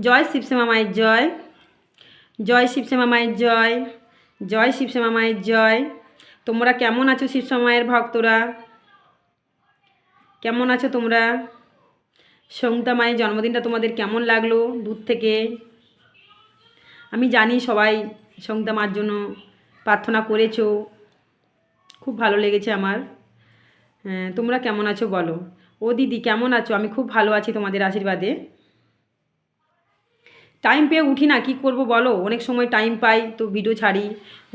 জয় শিবশ্যামা মায়ের জয়। জয় শিবশ্যামা মায়ের জয়। জয় শিবশ্যামা মায়ের জয়। তোমরা কেমন আছো মায়ের ভক্তরা? কেমন আছো তোমরা? সঙ্গীতা মায়ের জন্মদিনটা তোমাদের কেমন লাগল দূর থেকে? আমি জানি সবাই সঙ্গীতা মার জন্য প্রার্থনা করেছ। খুব ভালো লেগেছে আমার। হ্যাঁ তোমরা কেমন আছো বলো? ও দিদি, কেমন আছো? আমি খুব ভালো আছি তোমাদের আশীর্বাদে। টাইম পেয়ে উঠি না, কি করব বলো? অনেক সময় টাইম পাই, তো ভিডিও ছাড়ি,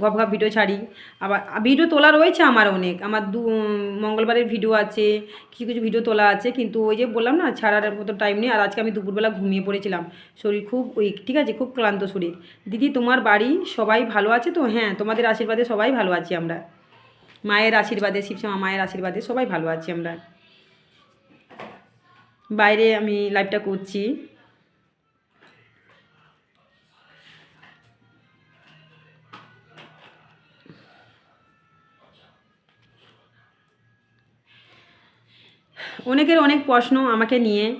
গপ গপ ভিডিও ছাড়ি। আবার ভিডিও তোলা রয়েছে আমার অনেক। আমার দু মঙ্গলবারের ভিডিও আছে, কিছু কিছু ভিডিও তোলা আছে, কিন্তু ওই যে বললাম না, ছাড়ার মতো টাইম নেই। আর আজকে আমি দুপুরবেলা ঘুমিয়ে পড়েছিলাম। শরীর খুব উইক ঠিক আছে, খুব ক্লান্ত শরীর। দিদি, তোমার বাড়ি সবাই ভালো আছে তো? হ্যাঁ তোমাদের আশীর্বাদে সবাই ভালো আছি আমরা। মায়ের আশীর্বাদে শিবশ্যামা মায়ের আশীর্বাদে সবাই ভালো আছি আমরা। বাইরে আমি লাইভটা করছি। অনেকের অনেক প্রশ্ন আমাকে নিয়ে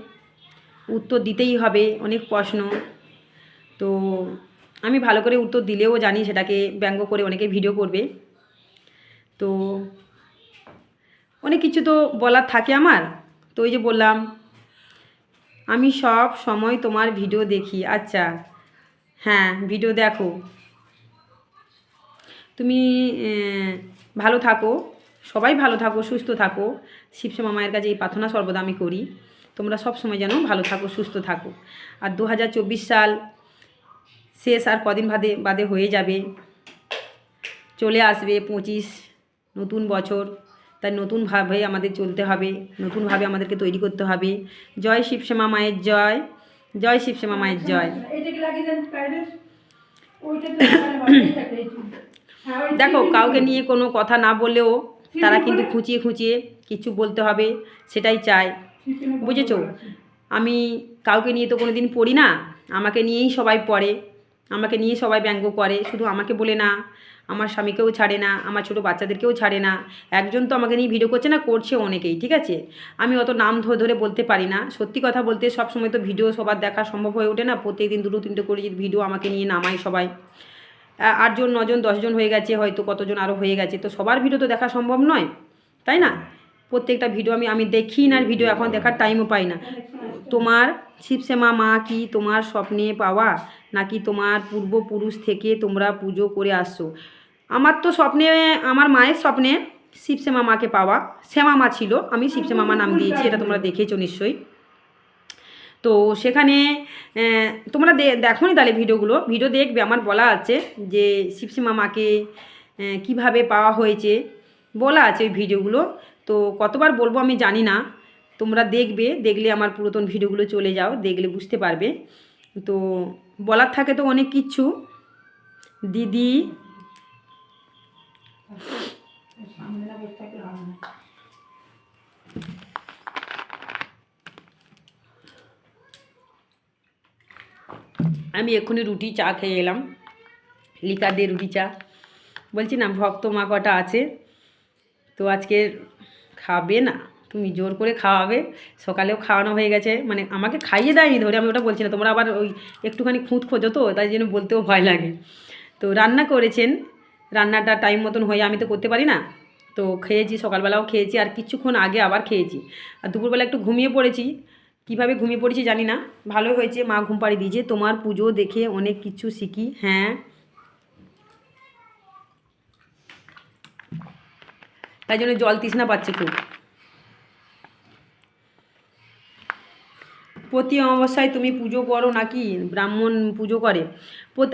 উত্তর দিতেই হবে, অনেক প্রশ্ন। তো আমি ভালো করে উত্তর দিলেও জানি সেটাকে ব্যঙ্গ করে অনেকে ভিডিও করবে। তো অনেক কিছু তো বলার থাকে আমার। তো ওই যে বললাম, আমি সব সময় তোমার ভিডিও দেখি। আচ্ছা হ্যাঁ ভিডিও দেখো। তুমি ভালো থাকো। সবাই ভালো থাকো, সুস্থ থাকো। শিবশ্যামা মায়ের কাছে এই প্রার্থনা সর্বদা আমি করি। তোমরা সব সময় যেন ভালো থাকো, সুস্থ থাকো। আর দু হাজার চব্বিশ সাল শেষ আর কদিন বাদে বাদে হয়ে যাবে। চলে আসবে পঁচিশ, নতুন বছর। তাই নতুনভাবে আমাদের চলতে হবে, নতুনভাবে আমাদেরকে তৈরি করতে হবে। জয় শিবশ্যামা মায়ের জয়। জয় শিবশ্যামা মায়ের জয়। দেখো, কাউকে নিয়ে কোনো কথা না বললেও তারা কিন্তু খুঁচিয়ে খুঁচিয়ে কিছু বলতে হবে সেটাই চায়। বুঝেছ? আমি কাউকে নিয়ে তো কোনো দিন পড়ি না। আমাকে নিয়েই সবাই পড়ে আমাকে নিয়ে সবাই ব্যঙ্গ করে। শুধু আমাকে বলে না আমার স্বামীকেও ছাড়ে না আমার ছোটো বাচ্চাদেরকেও ছাড়ে না। একজন তো আমাকে নিয়ে ভিডিও করছে না করছে অনেকেই ঠিক আছে? আমি অত নাম ধরে ধরে বলতে পারি না। সত্যি কথা বলতে সব সময় তো ভিডিও সবার দেখা সম্ভব হয়ে ওঠে না। প্রত্যেকদিন দুটো তিনটে করে ভিডিও আমাকে নিয়ে নামায় সবাই আটজন, নজন, দশজন হয়ে গেছে, হয়তো কতজন আরও হয়ে গেছে। তো সবার ভিডিও তো দেখা সম্ভব নয়, তাই না? প্রত্যেকটা ভিডিও আমি আমি দেখি না ভিডিও এখন দেখার টাইমও পাই না। তোমার শিবশ্যামা মা কি তোমার স্বপ্নে পাওয়া? নাকি তোমার পূর্বপুরুষ থেকে তোমরা পুজো করে আসছো? আমার তো স্বপ্নে, আমার মায়ের স্বপ্নে শিবশ্যামা মাকে পাওয়া। শ্যামা মা ছিল, আমি শিবশ্যামা মা নাম দিয়েছি, এটা তোমরা দেখেছ নিশ্চয়ই। তো সেখানে তোমরা দেখো নি তাহলে ভিডিওগুলো। ভিডিও দেখবে আমার বলা আছে যে শিবশ্যামা মাকে আহ, কীভাবে পাওয়া হয়েছে। বলা আছে ওই ভিডিওগুলো। তো কতবার বলব আমি জানি না। তোমরা দেখবে দেখলে আমার পুরাতন ভিডিওগুলো চলে যাও দেখলে বুঝতে পারবে। তো বলার থাকে তো অনেক কিচ্ছু দিদি আমি এক্ষুনি রুটি চা খেয়ে এলাম। লিকা দিয়ে রুটি চা। বলছি, না, ভক্ত মা কটা আছে? তো আজকে খাবে না। তুমি জোর করে খাওয়াবে। সকালেও খাওয়ানো হয়ে গেছে। মানে আমাকে খাইয়ে দেয়নি ধরে, আমি ওটা বলছি না। তোমরা আবার ওই একটুখানি খুঁত খোঁজো তো, তাই জন্য বলতেও ভয় লাগে। তো রান্না করেছেন। রান্নাটা টাইম মতন হয়ে, আমি তো করতে পারি না। তো খেয়েছি, সকালবেলাও খেয়েছি। আর কিছুক্ষণ আগে আবার খেয়েছি। আর দুপুরবেলা একটু ঘুমিয়ে পড়েছি। কীভাবে ঘুমিয়ে পড়েছি জানি না। ভালো হয়েছে, মা ঘুম পাড়ি দিয়েছে। তোমার পুজো দেখে অনেক কিছু শিখি হ্যাঁ। তাই জন্য জল তৃষ্ণা পাচ্ছে খুব। প্রতি অমাবস্যায় তুমি পুজো করো নাকি? ব্রাহ্মণ পুজো করে।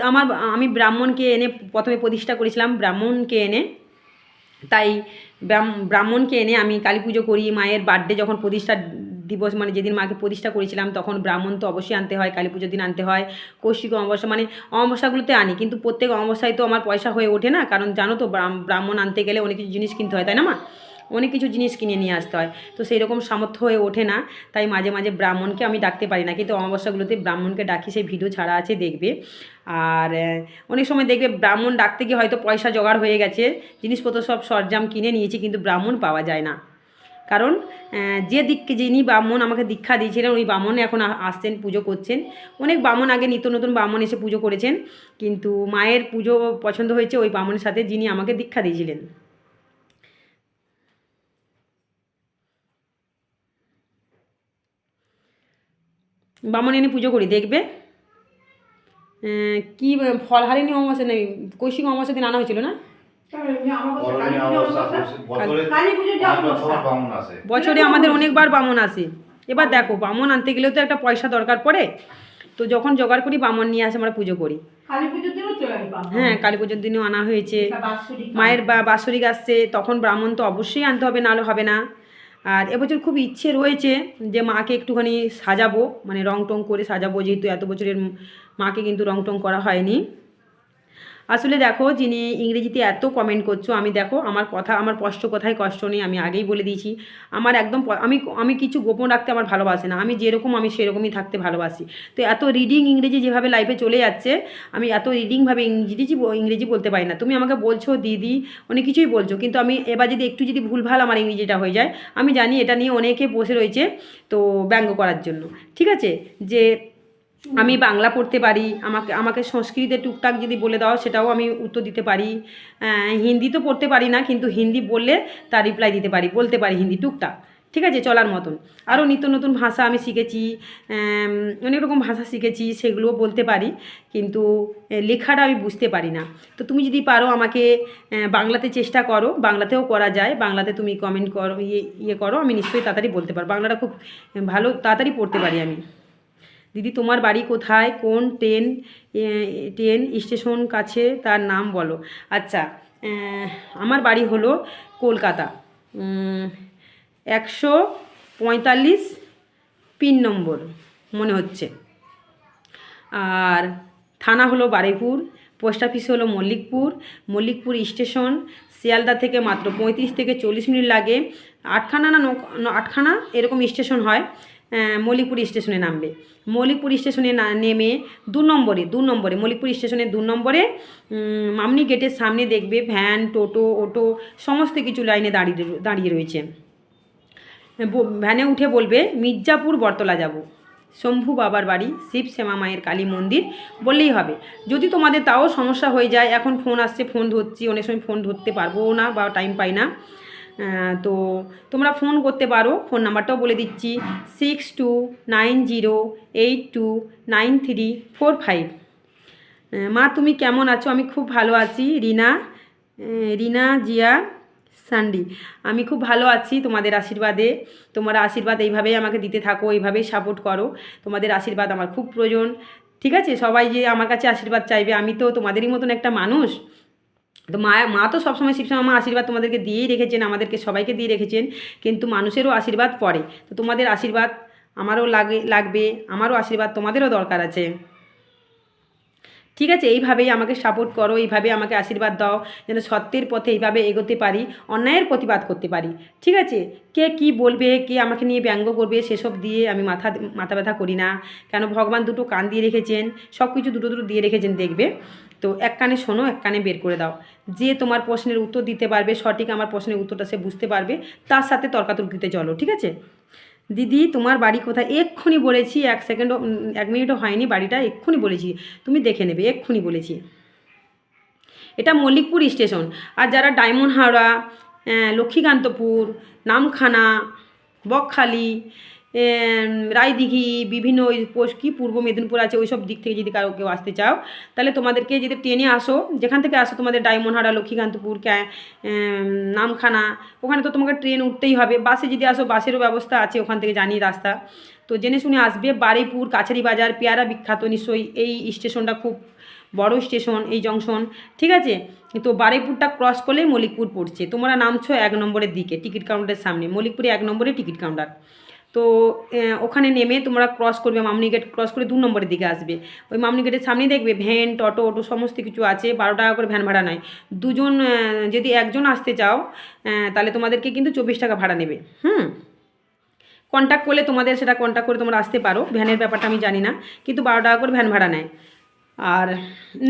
আমার, আমি ব্রাহ্মণকে এনে প্রথমে প্রতিষ্ঠা করেছিলাম, ব্রাহ্মণকে এনে। তাই ব্রাহ্ম- ব্রাহ্মণকে এনে আমি কালী পুজো করি, মায়ের বার্থডে যখন প্রতিষ্ঠা দিবস মানে যেদিন মাকে প্রতিষ্ঠা করেছিলাম, তখন ব্রাহ্মণ তো অবশ্যই আনতে হয়, কালী পুজোর দিন আনতে হয়, কৌশিক অমাবস্যা মানে অমাবস্যাগুলোতে আনি, কিন্তু প্রত্যেক অমাবস্যায় তো আমার পয়সা হয়ে ওঠে না, কারণ জানো তো ব্রাহ্মণ আনতে গেলে অনেক কিছু জিনিস কিনতে হয়, তাই না মা? অনেক কিছু জিনিস কিনে নিয়ে আসতে হয়, তো সেই রকম সামর্থ্য হয়ে ওঠে না, তাই মাঝে মাঝে ব্রাহ্মণকে আমি ডাকতে পারি না, কিন্তু অমাবস্যাগুলোতে ব্রাহ্মণকে ডাকি, সেই ভিডিও ছাড়া আছে, দেখবে, আর অনেক সময় দেখবে ব্রাহ্মণ ডাকতে গিয়ে হয়তো পয়সা জোগাড় হয়ে গেছে, জিনিসপত্র সব সরঞ্জাম কিনে নিয়েছি, কিন্তু ব্রাহ্মণ পাওয়া যায় না কারণ যে দিককে যিনি ব্রাহ্মণ আমাকে দীক্ষা দিয়েছিলেন ওই ব্রাহ্মণ এখন আসছেন, পুজো করছেন। অনেক ব্রাহ্মণ আগে নিত্য নতুন ব্রাহ্মণ এসে পুজো করেছেন, কিন্তু মায়ের পুজো পছন্দ হয়েছে ওই ব্রাহ্মণের সাথে যিনি আমাকে দীক্ষা দিয়েছিলেন। ব্রাহ্মণ এনে পুজো করি, দেখবে? কি ফলহারিণী অমাবস্যা নেই, কৌশিক অমাবস্যা দিন আনা হয়েছিল না? বছরে আমাদের অনেকবার বামন আসে এবার দেখো বামন আনতে গেলেও তো একটা পয়সা দরকার পড়ে। তো যখন জোগাড় করি বামন নিয়ে আসে আমরা পুজো করি। হ্যাঁ কালী পুজোর দিনেও আনা হয়েছে। মায়ের বা বাৎসরিক আসছে তখন ব্রাহ্মণ তো অবশ্যই আনতে হবে নাহলে হবে না। আর এবছর খুব ইচ্ছে রয়েছে যে মাকে একটুখানি সাজাবো মানে রং টং করে সাজাবো যেহেতু এত বছরের মাকে কিন্তু রং টং করা হয়নি। আসলে দেখো, যিনি ইংরেজিতে এত কমেন্ট করছ, আমি দেখো, আমার কথা, আমার কষ্ট কোথায় কষ্ট নেই, আমি আগেই বলে দিয়েছি। আমার একদম আমি আমি কিছু গোপন রাখতে আমার ভালোবাসে না, আমি যেরকম, আমি সেরকমই থাকতে ভালোবাসি। তো এত রিডিং ইংরেজি যেভাবে লাইফে চলে যাচ্ছে, আমি এত রিডিংভাবে ইংরেজি ইংরেজি বলতে পারি না। তুমি আমাকে বলছো, দিদি, অনেক কিছুই বলছো, কিন্তু আমি এবার যদি একটু যদি ভুলভাল আমার ইংরেজিটা হয়ে যায়, আমি জানি এটা নিয়ে অনেকে বসে রয়েছে, তো ব্যঙ্গ করার জন্য। ঠিক আছে? যে আমি বাংলা পড়তে পারি, আমাকে আমাকে সংস্কৃতে টুকটাক যদি বলে দাও, সেটাও আমি উত্তর দিতে পারি। হিন্দি তো পড়তে পারি না, কিন্তু হিন্দি বললে তার রিপ্লাই দিতে পারি, বলতে পারি হিন্দি টুকটাক। ঠিক আছে, চলার মতন। আরও নিত্য নতুন ভাষা আমি শিখেছি অনেক রকম ভাষা শিখেছি, সেগুলোও বলতে পারি, কিন্তু লেখাটা আমি বুঝতে পারি না। তো তুমি যদি পারো আমাকে বাংলাতে চেষ্টা করো, বাংলাতেও করা যায়, বাংলাতে তুমি কমেন্ট করো ইয়ে ইয়ে করো, আমি নিশ্চয়ই তাড়াতাড়ি বলতে পারো বাংলাটা খুব ভালো, তাড়াতাড়ি পড়তে পারি আমি। দিদি, তোমার বাড়ি কোথায়? কোন ট্রেন ট্রেন স্টেশন কাছে? তার নাম বলো। আচ্ছা আমার বাড়ি হলো কলকাতা। একশো পঁয়তাল্লিশ পিন নম্বর, মনে হচ্ছে। আর থানা হলো বারুইপুর, পোস্ট অফিস হলো মল্লিকপুর। মল্লিকপুর স্টেশন শিয়ালদা থেকে মাত্র পঁয়ত্রিশ থেকে চল্লিশ মিনিট লাগে। আটখানা নৌ- আটখানা এরকম স্টেশন হয়। আহ, মল্লিকপুর স্টেশনে নামবে। মল্লিকপুর স্টেশনে নেমে দু নম্বরে দু নম্বরে মল্লিকপুর স্টেশনে দু নম্বরে মামনি গেটের সামনে দেখবে ভ্যান টোটো অটো সমস্ত কিছু লাইনে দাঁড়িয়ে দাঁড়িয়ে রয়েছে। ভ্যানে উঠে বলবে মির্জাপুর বটতলা যাব। শম্ভু বাবার বাড়ি শিব শ্যামা মায়ের কালী মন্দির বললেই হবে। যদি তোমাদের তাও সমস্যা হয়ে যায় এখন ফোন আসছে ফোন ধরছি অনেক সময় ফোন ধরতে পারব না বা টাইম পাই না। তো তোমরা ফোন করতে পারো। ফোন নাম্বারটাও বলে দিচ্ছি। Six two nine zero eight two nine three four five মা, তুমি কেমন আছো? আমি খুব ভালো আছি। রিনা রিনা, জিয়া, সান্ডি, আমি খুব ভালো আছি তোমাদের আশীর্বাদে। তোমরা আশীর্বাদ এইভাবেই আমাকে দিতে থাকো, এইভাবেই সাপোর্ট করো। তোমাদের আশীর্বাদ আমার খুব প্রয়োজন। ঠিক আছে? সবাই যে আমার কাছে আশীর্বাদ চাইবে, আমি তো তোমাদেরই মতন একটা মানুষ। তো মা মা তো সবসময় শিবসমা মা আশীর্বাদ তোমাদেরকে দিয়েই রেখেছেন, আমাদেরকে সবাইকে দিয়ে রেখেছেন, কিন্তু মানুষেরও আশীর্বাদ পড়ে। তো তোমাদের আশীর্বাদ আমারও লাগে, লাগবে, আমারও আশীর্বাদ তোমাদেরও দরকার আছে। ঠিক আছে, এইভাবেই আমাকে সাপোর্ট করো এইভাবে আমাকে আশীর্বাদ দাও, যেন সত্যের পথে এইভাবে এগোতে পারি, অন্যায়ের প্রতিবাদ করতে পারি। ঠিক আছে? কে কি বলবে, কে আমাকে নিয়ে ব্যঙ্গ করবে, সেসব দিয়ে আমি মাথা মাথা ব্যথা করি না। কেন ভগবান দুটো কান দিয়ে রেখেছেন সব কিছু দুটো দুটো দিয়ে রেখেছেন, দেখবে? তো এক কানে শোনো, এক কানে বের করে দাও। যে তোমার প্রশ্নের উত্তর দিতে পারবে, সঠিক আমার প্রশ্নের উত্তরটা সে বুঝতে পারবে, তার সাথে তর্কাতর্কিতে চলো, ঠিক আছে? দিদি, তোমার বাড়ি কোথায়? এক্ষুনি বলেছি, এক সেকেন্ডও এক মিনিটও হয়নি বাড়িটা, এক্ষুনি বলেছি। তুমি দেখে নেবে, এক্ষুনি বলেছি। এটা মল্লিকপুর স্টেশন। আর যারা ডায়মন্ড হাওড়া লক্ষ্মীকান্তপুর, নামখানা, বকখালি রায়দিঘি, বিভিন্ন ওই কি, পূর্ব মেদিনীপুর আছে ওই সব দিক থেকে যদি কারও কেউ আসতে চাও, তাহলে তোমাদেরকে যদি ট্রেনে আসো, যেখান থেকে আসো তোমাদের ডায়মন্ড হাওড়া লক্ষ্মীকান্তপুর নামখানা, ওখানে তো তোমাকে ট্রেন উঠতেই হবে। বাসে যদি আসো, বাসেরও ব্যবস্থা আছে ওখান থেকে জানি রাস্তা। তো জেনে শুনে আসবে বারুইপুর কাছারি বাজার, পেয়ারা বিখ্যাত নিশ্চয়ই, এই স্টেশনটা খুব বড় স্টেশন, এই জংশন, ঠিক আছে? তো বারুইপুরটা ক্রস করলেই মলিকপুর পড়ছে। তোমরা নামছো এক নম্বরের দিকে, টিকিট কাউন্টারের সামনে। মলিকপুরে এক নম্বরে টিকিট কাউন্টার তো ওখানে নেমে তোমরা ক্রস করবে, মামনি গেট ক্রস করে দু নম্বরের দিকে আসবে। ওই মামনি গেটের সামনে দেখবে ভ্যান টোটো অটো সমস্ত কিছু আছে, বারো টাকা করে ভ্যান ভাড়া নেয়। দুজন যদি একজন আসতে চাও তাহলে তোমাদেরকে কিন্তু চব্বিশ টাকা ভাড়া নেবে। হুম? কন্ট্যাক্ট করলে তোমাদের সেটা কন্ট্যাক্ট করে তোমরা আসতে পারো। ভ্যানের ব্যাপারটা আমি জানি না, কিন্তু বারো টাকা করে ভ্যান ভাড়া নেয়। আর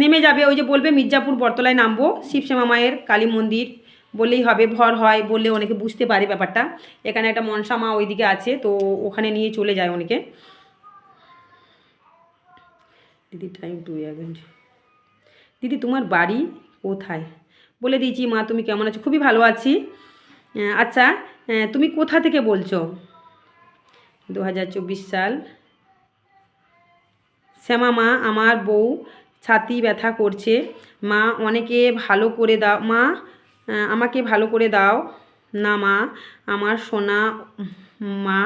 নেমে যাবে, ওই যে বলবে, মির্জাপুর বটতলায় নামবো, শিবশ্যামা মায়ের কালী মন্দির। বললেই হবে, ভর হয়, বললে অনেকে বুঝতে পারে ব্যাপারটা। এখানে একটা মনসা মা ওইদিকে আছে, তো ওখানে নিয়ে চলে যায় অনেকে। দিদি টাইম টু অ্যাগেন্ট দিদি, তোমার বাড়ি কোথায়? বলে দিয়েছি, মা, তুমি কেমন আছো? খুবই ভালো আছি। আচ্ছা তুমি কোথা থেকে বলছো? দু হাজার চব্বিশ সাল। শ্যামা মা, আমার বউ ছাতি ব্যথা করছে। মা, অনেকে ভালো করে দাও, মা আমাকে ভালো করে দাও। না মা, আমার সোনা মা,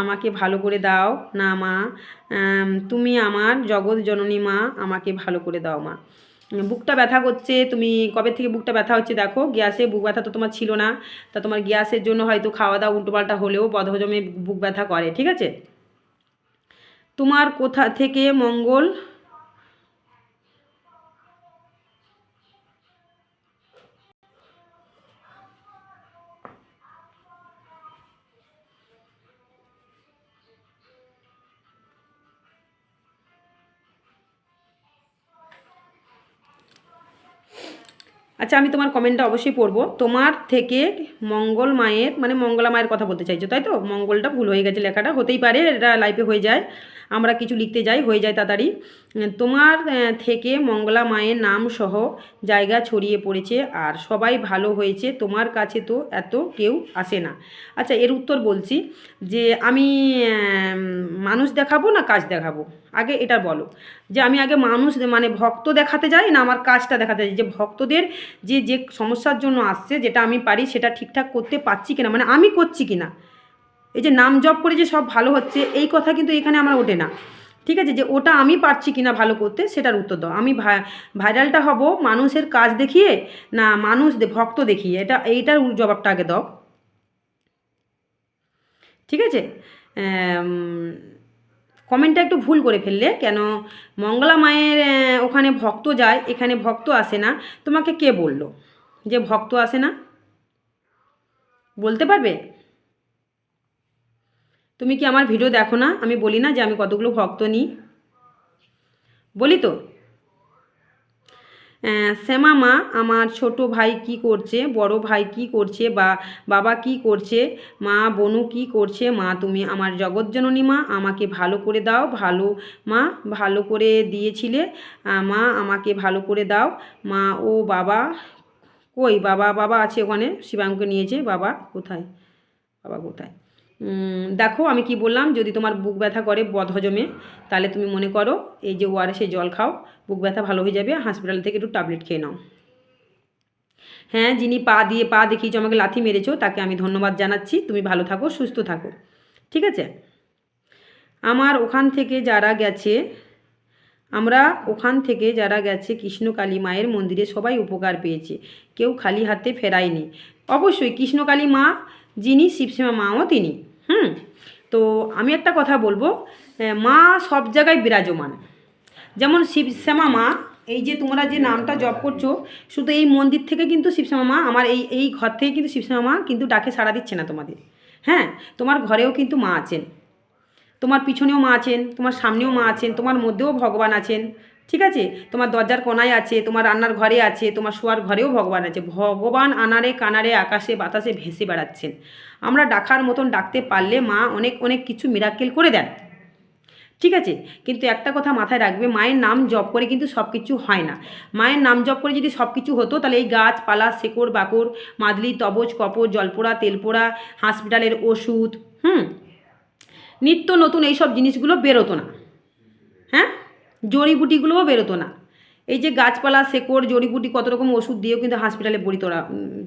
আমাকে ভালো করে দাও। না মা তুমি আমার জগৎ জননী মা, আমাকে ভালো করে দাও মা। বুকটা ব্যথা করছে, তুমি কবে থেকে বুকটা ব্যথা হচ্ছে দেখো। গ্যাসে বুক ব্যথা তো তোমার ছিল না, তা তোমার গ্যাসের জন্য হয়তো খাওয়া দাওয়া উল্টোপাল্টা হলেও বদহজমে বুক ব্যথা করে, ঠিক আছে? তোমার কোথা থেকে মঙ্গল আচ্ছা আমি তোমার কমেন্টটা অবশ্যই পড়ব। তোমার থেকে মঙ্গল মায়ের মানে মঙ্গলা মায়ের কথা বলতে চাইছো, তাই তো? মঙ্গলটা ভুল হয়ে গেছে লেখাটা, হতেই পারে, এটা লাইফে হয়ে যায়। আমরা কিছু লিখতে যাই, হয়ে যায় তাড়াতাড়ি। তোমার থেকে মঙ্গলা মায়ের নাম সহ জায়গা ছড়িয়ে পড়েছে আর সবাই ভালো হয়েছে, তোমার কাছে তো এত কেউ আসে না। আচ্ছা এর উত্তর বলছি যে আমি মানুষ দেখাবো না কাজ দেখাবো? আগে এটা বলো। যে আমি আগে মানুষ মানে ভক্ত দেখাতে যাই না আমার কাজটা দেখাতে যাই? যে ভক্তদের যে যে সমস্যার জন্য আসছে, যেটা আমি পারি, সেটা ঠিকঠাক করতে পারছি কিনা? মানে আমি করছি কিনা? এই যে নাম জপ করে যে সব ভালো হচ্ছে, এই কথা কিন্তু এখানে আমার ওঠে না। ঠিক আছে? যে ওটা আমি পারছি কিনা ভালো করতে, সেটার উত্তর দাও। আমি ভাই- ভাইরালটা হব মানুষের কাজ দেখিয়ে, না মানুষ ভক্ত দেখিয়ে? এটা, এইটার জবাবটা আগে দাও। ঠিক আছে? কমেন্টটা একটু ভুল করে ফেললে, কেন মঙ্গলা মায়ের ওখানে ভক্ত যায়, এখানে ভক্ত আসে না। তোমাকে কে বলল? যে ভক্ত আসে না? বলতে পারবে? তুমি কি আমার ভিডিও দেখো না? আমি বলি না যে আমি কতগুলো ভক্ত নিই। বলি তো। শ্যামা মা, আমার ছোট ভাই কি করছে? বড় ভাই কি করছে? বা বাবা কি করছে? মা, বনু কি করছে? মা, তুমি আমার জগৎজননী মা, আমাকে ভালো করে দাও। ভালো মা, ভালো করে দিয়েছিলে। মা, আমাকে ভালো করে দাও। মা, ও বাবা কই? বাবা বাবা আছে ওখানে? শিবাঙ্গকে নিয়েছে। বাবা কোথায়? বাবা কোথায়? দেখো আমি কি বললাম, যদি তোমার বুক ব্যথা করে বদহজমে, তাহলে তুমি মনে করো এই যে ওয়ারেসে জল খাও, বুক ব্যথা ভালো হয়ে যাবে হসপিটাল থেকে একটু ট্যাবলেট খেয়ে নাও। হ্যাঁ যিনি পা দিয়ে পা দেখিয়েছো, আমাকে লাথি মেরেছো, তাকে আমি ধন্যবাদ জানাচ্ছি, তুমি ভালো থাকো, সুস্থ থাকো। ঠিক আছে? আমার ওখান থেকে যারা গেছে, আমরা ওখান থেকে যারা গেছে কৃষ্ণকালী মায়ের মন্দিরে সবাই উপকার পেয়েছে। কেউ খালি হাতে ফেরায়নি। অবশ্যই কৃষ্ণকালী মা, যিনি শিবসীমা মাও তিনি। হুম? তো আমি একটা কথা বলব মা সব জায়গায় বিরাজমান। যেমন শিবশ্যামা মা, এই যে তোমরা যে নামটা জপ করছ, শুধু এই মন্দির থেকে কিন্তু শিবশ্যামা মা, আমার এই এই ঘর থেকে কিন্তু শিবশ্যামা মা কিন্তু ডাকে সাড়া দিচ্ছে না তোমাদের। হ্যাঁ তোমার ঘরেও কিন্তু মা আছেন। তোমার পিছনেও মা আছেন, তোমার সামনেও মা আছেন, তোমার মধ্যেও ভগবান আছেন। ঠিক আছে? তোমার দরজার কোনায় আছে, তোমার রান্নার ঘরে আছে, তোমার শোয়ার ঘরেও ভগবান আছে। ভগবান আনারে কানারে আকাশে বাতাসে ভেসে বেড়াচ্ছেন। আমরা ডাকার মতন ডাকতে পারলে মা অনেক অনেক কিছু মিরাক্কেল করে দেন। ঠিক আছে? কিন্তু একটা কথা মাথায় রাখবে, মায়ের নাম জপ করে কিন্তু সব কিছু হয় না। মায়ের নাম জপ করে যদি সব কিছু হতো, তাহলে এই গাছপালা, শেকড় বাকড় মাদলি, তবজ, কপর, জলপোড়া, তেলপোড়া হসপিটালের ওষুধ, হুম? নিত্য নতুন এইসব জিনিসগুলো বেরোতো না। হ্যাঁ? জড়িবুটিগুলোও বেরোতো না। এই যে গাছপালা, শেকড়, জড়িবুটি কত রকম ওষুধ দিয়েও কিন্তু হসপিটালে বড়ি তোলা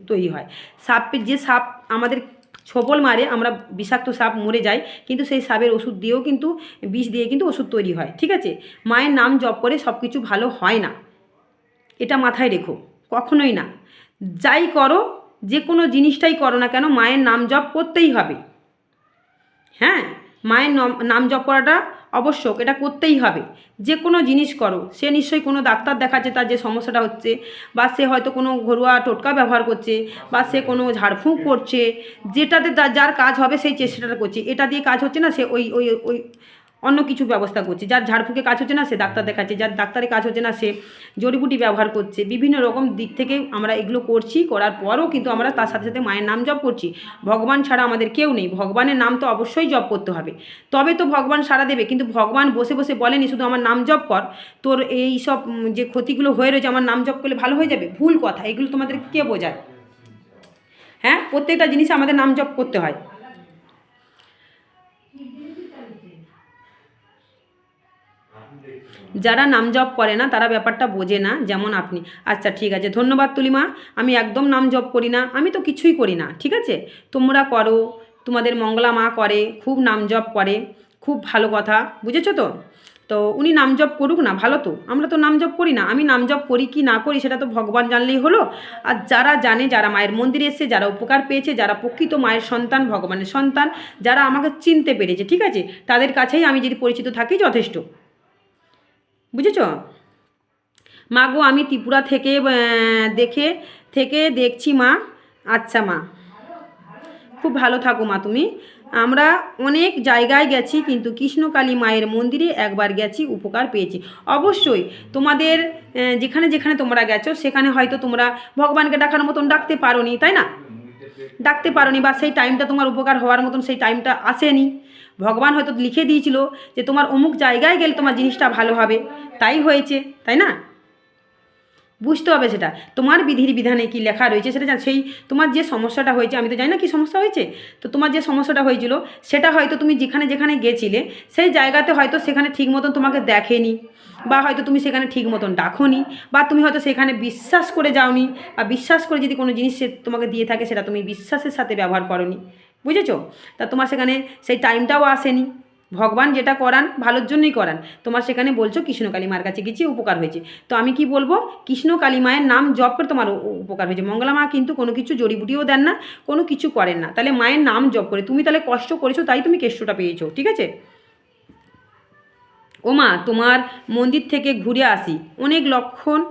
তৈরি হয়। সাপের যে সাপ আমাদের ছোবল মারে, আমরা বিষাক্ত সাপ মরে যাই, কিন্তু সেই সাপের ওষুধ দিয়েও কিন্তু, বিষ দিয়ে কিন্তু ওষুধ তৈরি হয়, ঠিক আছে? মায়ের নাম জপ করে সব কিছু ভালো হয় না। এটা মাথায় রেখো, কখনোই না। যাই করো, যে কোনো জিনিসটাই করো না কেন, মায়ের নাম জপ করতেই হবে। হ্যাঁ? মায়ের নাম জপ করাটা আবশ্যক, এটা করতেই হবে। যে কোনো জিনিস করো, সে নিশ্চয়ই কোনো ডাক্তার দেখাচ্ছে তার যে সমস্যাটা হচ্ছে, বা সে হয়তো কোনো ঘরোয়া টোটকা ব্যবহার করছে, বা সে কোনো ঝাড়ফুঁক করছে, যেটাতে যার কাজ হবে সেই চেষ্টাটা করছে। এটা দিয়ে কাজ হচ্ছে না, সে ওই ওই ওই অন্য কিছু ব্যবস্থা করছে। যার ঝাড়ফুঁকে কাজ হচ্ছে না, সে ডাক্তার দেখাচ্ছে। যার ডাক্তারের কাজ হচ্ছে না, সে জড়িবুটি ব্যবহার করছে। বিভিন্ন রকম দিক থেকে আমরা এগুলো করছি, করার পরও কিন্তু আমরা তার সাথে সাথে মায়ের নাম জপ করছি। ভগবান ছাড়া আমাদের কেউ নেই। ভগবানের নাম তো অবশ্যই জপ করতে হবে। তবে তো ভগবান সাড়া দেবে, কিন্তু ভগবান বসে বসে বলেনি, শুধু আমার নাম জপ কর। তোর এই সব যে ক্ষতিগুলো হয়ে রয়েছে, আমার নাম জপ করলে ভালো হয়ে যাবে? ভুল কথা। এগুলো তোমাদের কে বোঝায়? হ্যাঁ? প্রত্যেকটা জিনিস আমাদের নাম জপ করতে হয়। যারা নাম জপ করে না, তারা ব্যাপারটা বোঝে না, যেমন আপনি। আচ্ছা ঠিক আছে, ধন্যবাদ তুলিমা। আমি একদম নাম জপ করি না, আমি তো কিছুই করি না, ঠিক আছে? তোমরা করো, তোমাদের মঙ্গলা মা করে, খুব নাম জপ করে, খুব ভালো কথা, বুঝেছ তো? তো উনি নাম জপ করুক না, ভালো তো, আমরা তো নাম জপ করি না, আমি নাম জপ করি কি না করি সেটা তো ভগবান জানলেই হলো। আর যারা জানে, যারা মায়ের মন্দিরে এসে যারা উপকার পেয়েছে, যারা প্রকৃত মায়ের সন্তান, ভগবানের সন্তান, যারা আমাকে চিনতে পেরেছে, ঠিক আছে? তাদের কাছেই আমি যদি পরিচিত থাকি, যথেষ্ট। বুঝেছ? মা গো আমি ত্রিপুরা থেকে দেখে, থেকে দেখছি মা। আচ্ছা মা। খুব ভালো থাকো মা তুমি। আমরা অনেক জায়গায় গেছি, কিন্তু কৃষ্ণকালী মায়ের মন্দিরে একবার গেছি, উপকার পেয়েছি। অবশ্যই তোমাদের যেখানে যেখানে তোমরা গেছো, সেখানে হয়তো তোমরা ভগবানকে ডাকার মতন ডাকতে পারোনি, তাই না? ডাকতে পারোনি বা সেই টাইমটা তোমার উপকার হওয়ার মতন সেই টাইমটা আসেনি। ভগবান হয়তো লিখে দিয়েছিল যে তোমার অমুক জায়গায় গেলে তোমার জিনিসটা ভালো হবে। তাই হয়েছে, তাই না? বুঝতে হবে সেটা। তোমার বিধির বিধানে কি লেখা রয়েছে সেটা সেই তোমার যে সমস্যাটা হয়েছে, আমি তো জানি না কি সমস্যা হয়েছে। তো তোমার যে সমস্যাটা হয়েছিল, সেটা হয়তো তুমি যেখানে যেখানে গেছিলে, সেই জায়গাতে হয়তো সেখানে ঠিক মতন তোমাকে দেখেনি, বা হয়তো তুমি সেখানে ঠিক মতন ডাকোনি, বা তুমি হয়তো সেখানে বিশ্বাস করে যাওনি, বা বিশ্বাস করে যদি কোনো জিনিস তোমাকে দিয়ে থাকে, সেটা তুমি বিশ্বাসের সাথে ব্যবহার করনি। বুঝেছ? তা তোমার সেখানে সেই টাইমটাও আসেনি। ভগবান যেটা করান, ভালোর জন্যই করান। তোমার সেখানে বলছো কৃষ্ণকালী মার কাছে গেছি, উপকার হয়েছে। তো আমি কি বলব? কৃষ্ণকালী মায়ের নাম জপ করে তোমার উপকার হয়েছে। মঙ্গলা মা কিন্তু কোনো কিছু জড়িবুটিও দেন না, কোনো কিছু করেন না। তাহলে মায়ের নাম জপ করে। তুমি তাহলে কষ্ট করেছ, তাই তুমি কেষ্টটা পেয়েছ, ঠিক আছে? ও মা, তোমার মন্দির থেকে ঘুরে আসি। অনেক লক্ষণ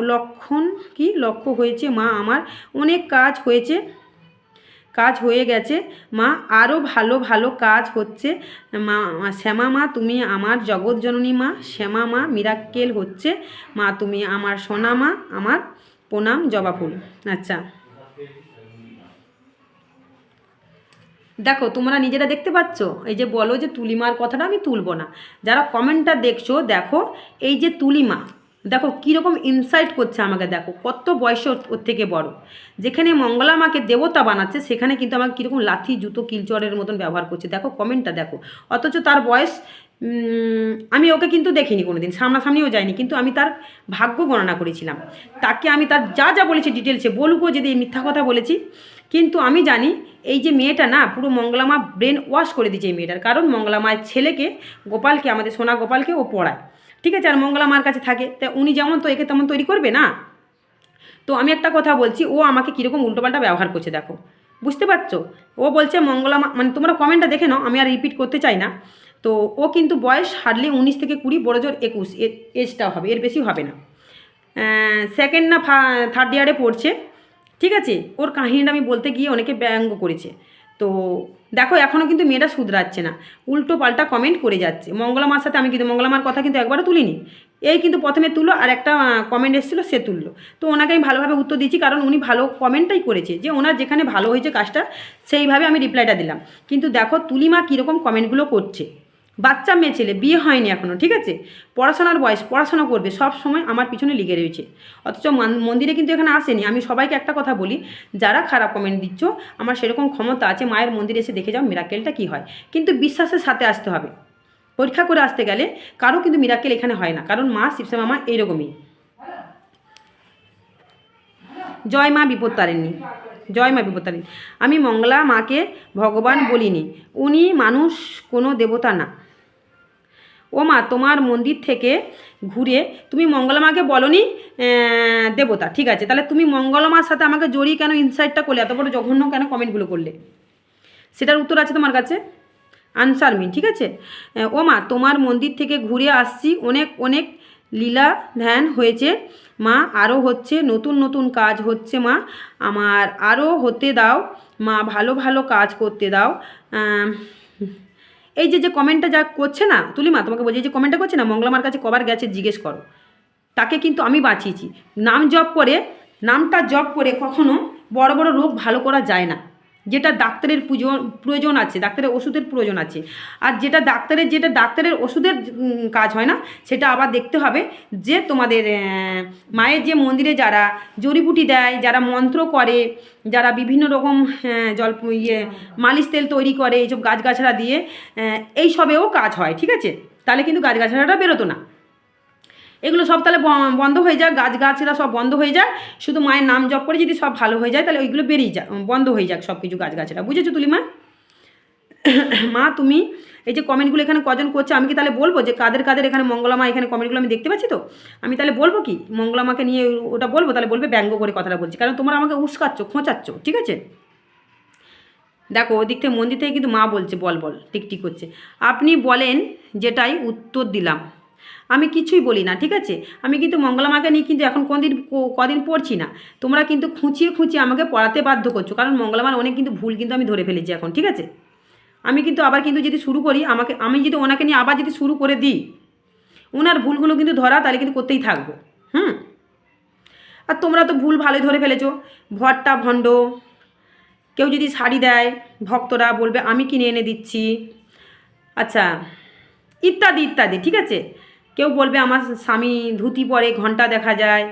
লক্ষণ কি? লক্ষ্য হয়েছে মা আমার। অনেক কাজ হয়েছে। কাজ হয়ে গেছে। মা আরও ভালো ভালো কাজ হচ্ছে। মা, শ্যামা মা, তুমি আমার জগৎ জননী মা। শ্যামা মা মিরাক্কেল হচ্ছে। মা, তুমি আমার সোনা মা, আমার প্রণাম জবা ফুল। আচ্ছা। দেখো, তোমরা নিজেরা দেখতে পাচ্ছ? এই যে বলো যে তুলিমার কথাটা আমি তুলব না। যারা কমেন্টটা দেখছ, দেখো, এই যে তুলিমা দেখো, কীরকম ইনসাইট করছে আমাকে, দেখো, কত বয়স ওর- থেকে বড়। যেখানে মঙ্গলা মাকে দেবতা বানাচ্ছে, সেখানে কিন্তু আমাকে কীরকম লাথি, জুতো, কিলচরের মতন ব্যবহার করছে। দেখো কমেন্টটা দেখো। অথচ তার বয়স আমি ওকে কিন্তু দেখিনি কোনো দিন সামনাসামনিও যাইনি, কিন্তু আমি তার ভাগ্য গণনা করেছিলাম। তাকে আমি তার যা যা বলেছি ডিটেলসে বলব যদি মিথ্যা কথা বলেছি, কিন্তু আমি জানি এই যে মেয়েটা না, পুরো মঙ্গলামা ব্রেন ওয়াশ করে দিয়েছে এই মেয়েটার। কারণ মঙ্গলামায়ের ছেলেকে, গোপালকে, আমাদের সোনা গোপালকে ও পড়ায়। ঠিক আছে, আর মঙ্গলা মার কাছে থাকে। তা উনি যেমন তো একে তেমন তৈরি করবে না? তো আমি একটা কথা বলছি, ও আমাকে কীরকম উল্টোপাল্টা ব্যবহার করছে দেখো। বুঝতে পারছ? ও বলছে, মঙ্গলা মানে তোমরা কমেন্টটা দেখে নাও, আমি আর রিপিট করতে চাই না। তো ও কিন্তু বয়স হার্ডলি উনিশ থেকে কুড়ি, বড় জোর একুশ। এর এজটা হবে, এর বেশি হবে না। সেকেন্ড না থার্ড ইয়ারে পড়ছে। ঠিক আছে? ওর কাহিনীটা আমি বলতে গিয়ে অনেকে ব্যঙ্গ করেছে। তো দেখো এখনও কিন্তু মেয়েটা শুধরাচ্ছে না। উল্টো পাল্টা কমেন্ট করে যাচ্ছে। মঙ্গলামার সাথে আমি কিন্তু মঙ্গলামার কথা কিন্তু একবারও তুলিনি। এই কিন্তু প্রথমে তুলো আর একটা কমেন্ট এসেছিল, সে তুললো। তো ওনাকে আমি ভালোভাবে উত্তর দিচ্ছি, কারণ উনি ভালো কমেন্টটাই করেছে। যে ওনার যেখানে ভালো হয়েছে কাজটা, সেইভাবে আমি রিপ্লাইটা দিলাম। কিন্তু দেখো, তুলিমা কীরকম কমেন্টগুলো করছে। বাচ্চা মেয়ে ছেলে, বিয়ে হয়নি এখনও ঠিক আছে? পড়াশোনার বয়স, পড়াশোনা করবে, সব সময় আমার পিছনে লেগে রয়েছে। অথচ মন্দিরে কিন্তু এখানে আসেনি। আমি সবাইকে একটা কথা বলি, যারা খারাপ কমেন্ট দিচ্ছ, আমার সেরকম ক্ষমতা আছে, মায়ের মন্দিরে এসে দেখে যাও মিরাকেলটা কী হয়। কিন্তু বিশ্বাসের সাথে আসতে হবে। পরীক্ষা করে আসতে গেলে কারও কিন্তু মিরাকেল এখানে হয় না। কারণ মা শিবশ্যামা মা এইরকমই জয় মা বিপত্তারিণী। জয় মা বিপত্তারিণী। আমি মঙ্গলা মাকে ভগবান বলিনি। উনি মানুষ, কোনো দেবতা না। ও মা, তোমার মন্দির থেকে ঘুরে তুমি মঙ্গলমাকে বলনি? দেবতা, ঠিক আছে। তাহলে তুমি মঙ্গলমার সাথে আমাকে জড়িয়ে কেন ইনসাইটটা করলে? এত বড় জঘন্য কেন কমেন্টগুলো করলে? সেটার উত্তর আছে তোমার কাছে? আনসার মি ঠিক আছে? ও মা, তোমার মন্দির থেকে ঘুরে আসছি। অনেক অনেক লীলা ধ্যান হয়েছে। মা আরও হচ্ছে, নতুন নতুন কাজ হচ্ছে মা। আমার আরও হতে দাও। মা, ভালো ভালো কাজ করতে দাও। এই যে যে কমেন্টটা যা করছে না, তুলিমা, তোমাকে বলছি যে কমেন্টটা করছে না মঙ্গলামার কাছে কবার গেছে জিজ্ঞেস করো। তাকে কিন্তু আমি বাঁচিয়েছি। নাম জপ করে, নামটা জপ করে কখনো বড় বড় রোগ ভালো করা যায় না। যেটা ডাক্তারের পুজো, প্রয়োজন আছে, ডাক্তারের ওষুধের প্রয়োজন আছে। আর যেটা ডাক্তারের যেটা ডাক্তারের ওষুধের কাজ হয় না, সেটা আবার দেখতে হবে যে তোমাদের মায়ের যে মন্দিরে যারা জড়িবুটি দেয়, যারা মন্ত্র করে, যারা বিভিন্ন রকম জল ইয়ে মালিশ তেল তৈরি করে, এইসব গাছগাছড়া দিয়ে এই সবেও কাজ হয়, ঠিক আছে? তাহলে কিন্তু গাছগাছড়াটা বেরোতো না। এগুলো সব তাহলে বন্ধ হয়ে যায় গাছ গাছরা সব বন্ধ হয়ে যায়। শুধু মায়ের নাম জপ করে যদি সব ভালো হয়ে যায়, তাহলে ওইগুলো বেরিয়ে যাক বন্ধ হয়ে যাক সব কিছু গাছ গাছরা বুঝেছ তুলি মা মা তুমি এই যে কমেন্টগুলো এখানে কজন করছে, আমি কি তাহলে বলব যে কাদের কাদের এখানে মঙ্গলামা এখানে কমেন্টগুলো আমি দেখতে পাচ্ছি তো? আমি তাহলে বলব কি মঙ্গলামাকে নিয়ে ওটা বলব, তাহলে বলবে ব্যঙ্গ করে কথাটা বলছি। কারণ তোমরা আমাকে উস্কাচ্ছ, খোঁচাচ্ছ, ঠিক আছে? দেখো, ওদিক থেকে মন্দির থেকে কিন্তু মা বলছে, বল বল, টিকটিক করছে। আপনি বলেন যেটাই উত্তর দিলাম। আমি কিছুই বলি না, ঠিক আছে? আমি কিন্তু মঙ্গলা মাকে নিয়ে কিন্তু এখন কোনদিন কদিন পড়ছি না। তোমরা কিন্তু খুঁচিয়ে খুঁচিয়ে আমাকে পড়াতে বাধ্য করছ, কারণ মঙ্গলা মার অনেক কিন্তু ভুল কিন্তু আমি ধরে ফেলেছি এখন, ঠিক আছে? আমি কিন্তু আবার কিন্তু যদি শুরু করি, আমাকে, আমি যদি ওনাকে নিয়ে আবার যদি শুরু করে দিই, ওনার ভুলগুলো কিন্তু ধরা তাহলে কিন্তু করতেই থাকব, হুম? আর তোমরা তো ভুল ভালোই ধরে ফেলেছো ভরটা ভণ্ড, কেউ যদি শাড়ি দেয়, ভক্তরা বলবে, আমি কিনে এনে দিচ্ছি। আচ্ছা ইত্যাদি ইত্যাদি, ঠিক আছে? কেউ বলবে আমার স্বামী ধুতি পরে, ঘণ্টা দেখা যায়।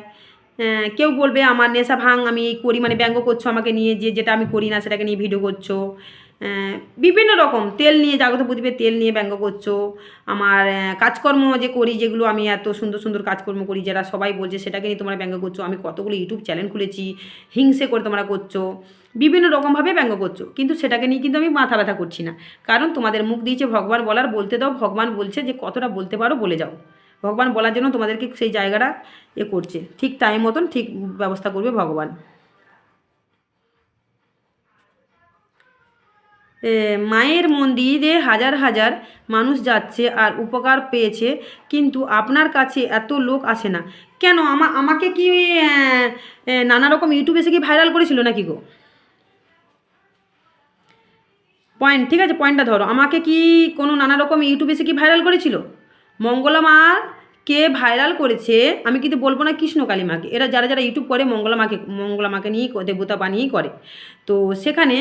কেউ বলবে আমার নেশা ভাঙ, আমি এই করি মানে ব্যঙ্গ করছ আমাকে নিয়ে, যে যেটা আমি করি না সেটাকে নিয়ে ভিডিও করছ। বিভিন্ন রকম, তেল নিয়ে জাগত প্রদীপের তেল নিয়ে ব্যঙ্গ করছ। আমার কাজকর্ম যে করি, যেগুলো আমি এত সুন্দর সুন্দর কাজকর্ম করি, যারা সবাই বলছে সেটাকে নিয়ে তোমরা ব্যঙ্গ করছ। আমি কতগুলো ইউটিউব চ্যানেল খুলেছি, হিংসে করে তোমরা করছ। বিভিন্ন রকমভাবে ব্যঙ্গ করছ। কিন্তু সেটাকে নিয়ে কিন্তু আমি মাথা ব্যথা করছি না। কারণ তোমাদের মুখ দিয়েছে ভগবান বলার, বলতে দাও, ভগবান বলছে যে কতটা বলতে পারো বলে যাও। ভগবান বলার জন্য তোমাদেরকে সেই জায়গাটা এ করছে। ঠিক টাইম মতন ঠিক ব্যবস্থা করবে ভগবান। মায়ের মন্দিরে হাজার হাজার মানুষ যাচ্ছে আর উপকার পেয়েছে, কিন্তু আপনার কাছে এত লোক আসে না। কেন আমা, আমাকে কি নানা রকম ইউটিউবে এসে কি ভাইরাল করেছিল নাকি গো? পয়েন্ট ঠিক আছে পয়েন্টটা ধরো। আমাকে কি কোনো নানা রকম ইউটিউবে এসে কি ভাইরাল করেছিল? মঙ্গলা মা কে ভাইরাল করেছে, আমি কিন্তু বলব না কৃষ্ণ কালী মাকে। এরা যারা যারা ইউটিউব করে, মঙ্গলা মাকে মঙ্গলা মাকে নিয়েই দেবতা বানিয়েই করে। তো সেখানে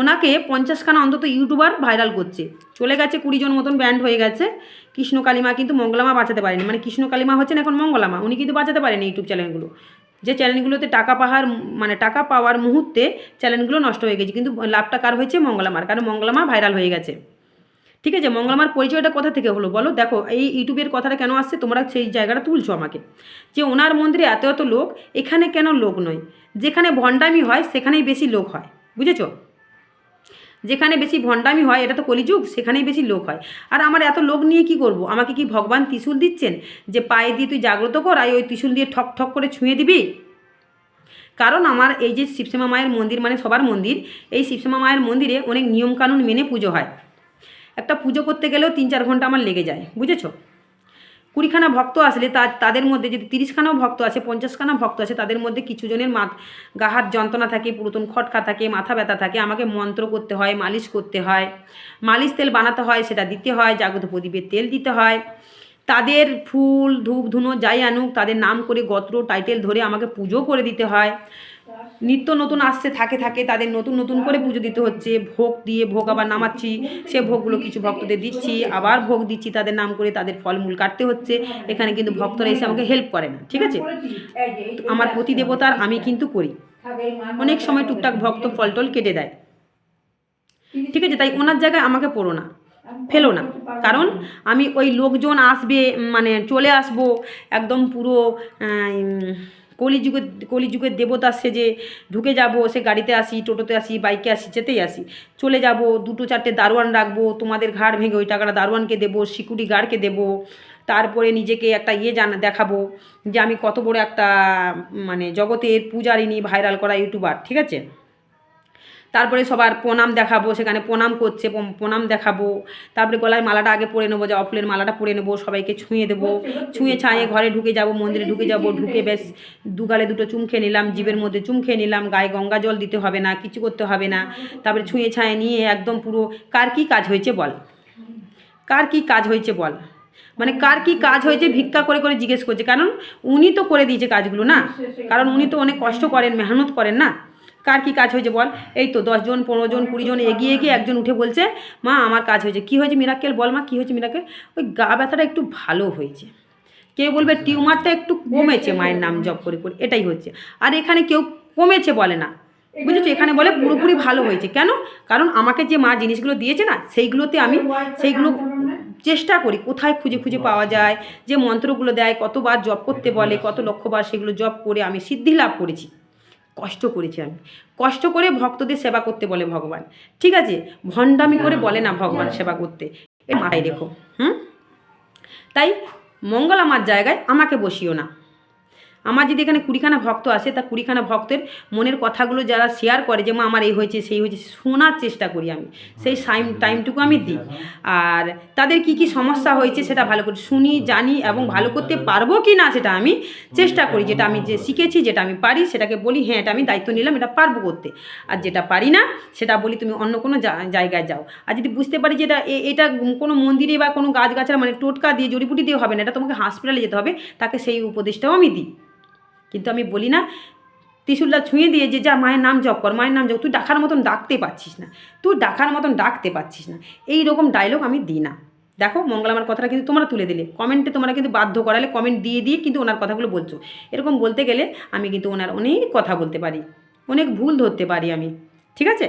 ওনাকে পঞ্চাশখানা অন্তত ইউটিউবার ভাইরাল করছে। চলে গেছে কুড়িজন মতন ব্যান্ড হয়ে গেছে। কৃষ্ণ কালীমা কিন্তু মঙ্গলামা বাঁচাতে পারেনি। মানে কৃষ্ণ কালীমা হচ্ছেন এখন মঙ্গলামা উনি কিন্তু বাঁচাতে পারেনি ইউটিউব চ্যানেলগুলো যে চ্যানেলগুলোতে টাকা পাহার মানে টাকা পাওয়ার মুহূর্তে চ্যানেলগুলো নষ্ট হয়ে গেছে। কিন্তু লাভটা কার হয়েছে? মঙ্গলামার কারণ মঙ্গলামা ভাইরাল হয়ে গেছে। ঠিক আছে? মঙ্গলামার পরিচয়টা কোথা থেকে হলো বলো? দেখো, এই ইউটিউবের কথাটা কেন আসছে? তোমরা সেই জায়গাটা তুলছো আমাকে। যে ওনার মন্দিরে এত এত লোক, এখানে কেন লোক নয়? যেখানে ভণ্ডামি হয়, সেখানেই বেশি লোক হয়। বুঝেছ? যেখানে বেশি ভণ্ডামি হয়, এটা তো কলিযুগ, সেখানেই বেশি লোক হয়। আর আমার এত লোক নিয়ে কি করব? আমাকে কি ভগবান ত্রিশুল দিচ্ছেন? যে পায়ে দিয়ে তুই জাগ্রত কর, আর ওই ত্রিশুল দিয়ে ঠক ঠক করে ছুঁয়ে দিবি? কারণ আমার এই যে শিবসেমা মায়ের মন্দির মানে সবার মন্দির, এই শিবসেমা মায়ের মন্দিরে অনেক নিয়মকানুন মেনে পুজো হয়। একটা পুজো করতে গেলেও তিন চার ঘণ্টা আমার লেগে যায়, বুঝেছ? কুড়িখানা ভক্ত আসলে তা তাদের মধ্যে যদি তিরিশখানাও ভক্ত আছে পঞ্চাশখানা ভক্ত আছে তাদের মধ্যে কিছু জনের মাথ গাহার যন্ত্রণা থাকে, পুরাতন খটকা থাকে, মাথা ব্যথা থাকে, আমাকে মন্ত্র করতে হয়, মালিশ করতে হয়, মালিশ তেল বানাতে হয়, সেটা দিতে হয় জাগত প্রদীপের তেল দিতে হয়। তাদের ফুল, ধূপ, ধুনো, যাই আনুক, তাদের নাম করে গোত্র, টাইটেল ধরে আমাকে পুজো করে দিতে হয়। নিত্য নতুন আসছে, থাকে থাকে, তাদের নতুন নতুন করে পুজো দিতে হচ্ছে। ভোগ দিয়ে, ভোগ আবার নামাচ্ছি, সে ভোগগুলো কিছু ভক্তদের দিচ্ছি, আবার ভোগ দিচ্ছি, তাদের নাম করে তাদের ফলমূল কাটতে হচ্ছে। এখানে কিন্তু ভক্তরা এসে আমাকে হেল্প করে না, ঠিক আছে? আমার প্রতি দেবতার আমি কিন্তু করি। অনেক সময় টুকটাক ভক্ত ফল টল কেটে দেয়। ঠিক আছে, তাই ওনার জায়গায় আমাকে পড়ো না, ফেলো না। কারণ আমি ওই লোকজন আসবে মানে চলে আসব, একদম পুরো কলিযুগের কলিযুগের দেবতা সেজে ঢুকে যাব, সে গাড়িতে আসি, টোটোতে আসি, বাইকে আসি, যেতেই আসি। চলে যাব, দুটো চারটে দারোয়ান রাখব, তোমাদের ঘাড় ভেঙে ওই টাকাটা দারোয়ানকে দেবো, সিকিউরিটি গার্ডকে দেবো, তারপরে নিজেকে একটা ইয়ে জানা, দেখাবো যে আমি কত বড় একটা মানে জগতের পূজারিনী ভাইরাল করা ইউটিউবার, ঠিক আছে? তারপরে সবার প্রণাম দেখাবো, সেখানে প্রণাম করছে প্রণাম দেখাবো, তারপরে গলায় মালাটা আগে পরে নেব জবা ফুলের মালাটা পরে নেব, সবাইকে ছুঁয়ে দেবো, ছুঁয়ে ছাঁয়ে ঘরে ঢুকে যাব, মন্দিরে ঢুকে যাব, ঢুকে বেশ দুগালে দুটো চুম খেয়ে নিলাম জীবের মধ্যে চুম খেয়ে নিলাম, গায়ে গঙ্গা জল দিতে হবে না, কিছু করতে হবে না, তারপরে ছুঁয়ে ছাঁয়ে নিয়ে একদম পুরো, কার কি কাজ হয়েছে বল, কার কি কাজ হয়েছে বল মানে কার কি কাজ হয়েছে ভিক্ষা করে করে জিজ্ঞেস করছে, কারণ উনি তো করে দিয়েছে কাজগুলো না, কারণ উনি তো অনেক কষ্ট করেন, মেহনত করেন না কার কি কাজ হয়েছে বল? এই তো দশজন পনেরো জন, কুড়ি জন এগিয়ে গিয়ে একজন উঠে বলছে, মা, আমার কাজ হয়েছে। কী হয়েছে মিরাক্কেল বল মা, কী হয়েছে মিরাক্কেল ওই গা ব্যথাটা একটু ভালো হয়েছে। কেউ বলবে টিউমারটা একটু কমেছে মায়ের নাম জপ করে করে, এটাই হচ্ছে। আর এখানে কেউ কমেছে বলে না। বুঝেছ? এখানে বলে পুরোপুরি ভালো হয়েছে। কেন? কারণ আমাকে যে মা জিনিসগুলো দিয়েছে না, সেইগুলোতে আমি সেইগুলো চেষ্টা করি, কোথায় খুঁজে খুঁজে পাওয়া যায়, যে মন্ত্রগুলো দেয়, কতবার জপ করতে বলে, কত লক্ষবার সেগুলো জপ করে আমি সিদ্ধি লাভ করেছি। কষ্ট করেছি আমি। কষ্ট করে ভক্তদের সেবা করতে বলে ভগবান। ঠিক আছে? ভণ্ডামি করে বলে না ভগবান সেবা করতে। এ মাথায় দেখো হুম? তাই মঙ্গল আমার জায়গায় আমাকে বসিও না। আমার যদি এখানে কুড়িখানা ভক্ত আসে, তা কুড়িখানা ভক্তের মনের কথাগুলো যারা শেয়ার করে যে, মা, আমার এই হয়েছে, সেই হয়েছে শোনার চেষ্টা করি আমি। সেই টাইম টাইমটুকু আমি দিই। আর তাদের কি কি সমস্যা হয়েছে সেটা ভালো করে শুনি, জানি এবং ভালো করতে পারব কি না সেটা আমি চেষ্টা করি। যেটা আমি যে শিখেছি, যেটা আমি পারি, সেটাকে বলি হ্যাঁ এটা আমি দায়িত্ব নিলাম, এটা পারব করতে। আর যেটা পারি না, সেটা বলি, তুমি অন্য কোনো জায়গায় যাও। আর যদি বুঝতে পারি যে, এটা এটা কোনো মন্দিরে বা কোনো গাছগাছারা মানে টোটকা দিয়ে জড়িপুটি দিয়ে হবে না, এটা তোমাকে হসপিটালে যেতে হবে, তাকে সেই উপদেশটাও আমি দিই। কিন্তু আমি বলি না ত্রিশুলটা ছুঁয়ে দিয়ে যে যা, মায়ের নাম জপ কর, মায়ের নাম জপ, তুই ডাকার মতন ডাকতে পারছিস না, তুই ডাকার মতন ডাকতে পারছিস না এই রকম ডায়লগ আমি দিই না। দেখো, মঙ্গল আমার কথাটা কিন্তু তোমরা তুলে দিলে কমেন্টে তোমরা কিন্তু বাধ্য করালে কমেন্ট দিয়ে দিয়ে কিন্তু ওনার কথাগুলো বলছো। এরকম বলতে গেলে আমি কিন্তু ওনার অনেক কথা বলতে পারি, অনেক ভুল ধরতে পারি আমি, ঠিক আছে?